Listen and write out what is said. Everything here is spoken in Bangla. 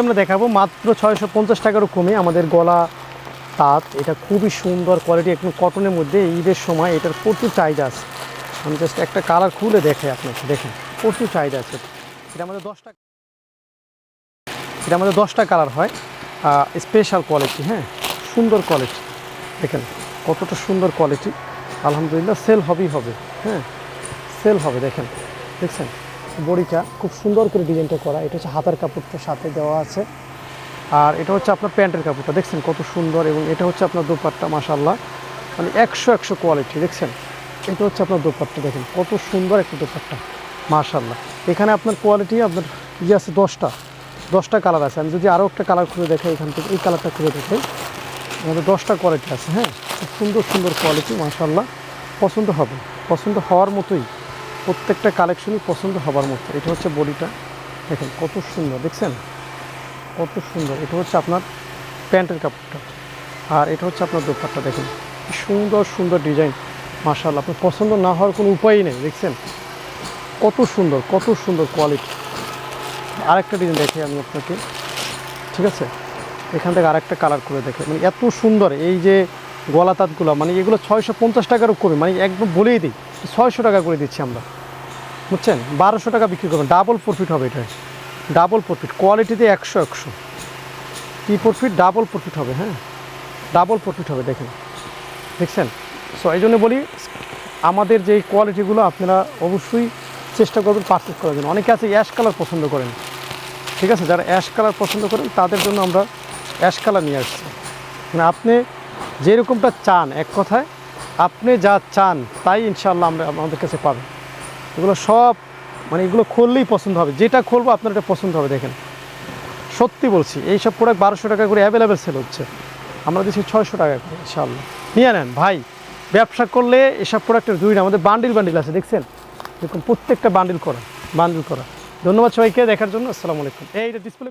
আমরা দেখাবো মাত্র ছয়শো পঞ্চাশ টাকারও কমে আমাদের গলা তাঁত এটা খুবই সুন্দর কোয়ালিটি একদম কটনের মধ্যে ঈদের সময় এটার প্রচুর চাহিদা আছে। আমি জাস্ট একটা কালার খুলে দেখে আপনাকে, দেখেন, প্রচুর চাহিদা আছে। এটা আমাদের দশটা, এটা আমাদের দশটা কালার হয় স্পেশাল কোয়ালিটি হ্যাঁ সুন্দর কোয়ালিটি দেখেন, কতটা সুন্দর কোয়ালিটি আলহামদুলিল্লাহ সেল হবেই হবে হ্যাঁ সেল হবে, দেখেন, দেখছেন? বড়িটা খুব সুন্দর করে ডিজাইনটা করা। এটা হচ্ছে হাতার কাপড়টা সাথে দেওয়া আছে। আর এটা হচ্ছে আপনার প্যান্টের কাপড়টা। দেখছেন কত সুন্দর এবং এটা হচ্ছে আপনার দোপাট্টা মাসাল্লাহ মানে একশো একশো কোয়ালিটি, দেখছেন? এটা হচ্ছে আপনার দোপাট্টা, দেখেন কত সুন্দর একটা দোপাট্টা মাশাল্লাহ এখানে আপনার কোয়ালিটি আপনার ইয়ে আছে দশটা দশটা কালার আছে। আমি যদি আরও একটা কালার খুলে দেখাই এখান থেকে, এই কালারটা খুলে দেখাই। আমাদের দশটা কোয়ালিটি আছে হ্যাঁ? খুব সুন্দর সুন্দর কোয়ালিটি মাশাল্লাহ পছন্দ হবে, পছন্দ হওয়ার মতোই। প্রত্যেকটা কালেকশনই পছন্দ হবার মতো। এটা হচ্ছে বডিটা। দেখেন, কত সুন্দর, দেখছেন? কত সুন্দর। এটা হচ্ছে আপনার প্যান্টের কাপড়টা। আর এটা হচ্ছে আপনার দোপাট্টা, দেখেন। সুন্দর সুন্দর ডিজাইন। মার্শাল আপনার পছন্দ না হওয়ার কোনো উপায়ই নেই, দেখছেন? কত সুন্দর কত সুন্দর কোয়ালিটি আরেকটা ডিজাইন দেখে আমি আপনাকে। ঠিক আছে? এখান থেকে আরেকটা কালার করে দেখে মানে এত সুন্দর, এই যে গলা তাঁতগুলো মানে এগুলো ছয়শো পঞ্চাশ টাকারও কমে মানে একদম বলেই দিই। ছয়শো টাকা করে দিচ্ছি আমরা। বুঝছেন? বারোশো টাকা বিক্রি করবেন। ডাবল প্রফিট হবে এটা ডাবল প্রফিট কোয়ালিটিতে একশো একশো। কী প্রফিট ডাবল প্রফিট হবে হ্যাঁ? ডাবল প্রফিট হবে, দেখেন। দেখছেন? সো এই জন্য বলি, আমাদের যে কোয়ালিটিগুলো আপনারা অবশ্যই চেষ্টা করবেন পারচেস করার জন্য। অনেকে আছে অ্যাশ কালার পছন্দ করেন। ঠিক আছে? যারা অ্যাশ কালার পছন্দ করেন, তাদের জন্য আমরা অ্যাশ কালার নিয়ে আসছি। মানে আপনি যেরকমটা চান, এক কথায় আপনি যা চান, তাই ইনশাল্লাহ আমরা আমাদের কাছে পাবেন। এগুলো সব মানে এগুলো খুললেই পছন্দ হবে। যেটা খুলবো আপনার এটা পছন্দ হবে, দেখেন। সত্যি বলছি এই সব প্রোডাক্ট বারোশো টাকা করে অ্যাভেলেবেল সেল হচ্ছে। আমরা দিচ্ছি ছয়শো টাকা করে ইনশাল্লাহ নিয়ে নেন, ভাই, ব্যবসা করলে এসব প্রোডাক্টের দুই না। আমাদের বান্ডিল বান্ডিল আছে, দেখছেন? দেখুন প্রত্যেকটা বান্ডিল করা বান্ডিল করা। ধন্যবাদ সবাইকে দেখার জন্য, আসসালামু আলাইকুম। এইটা ডিসপ্লে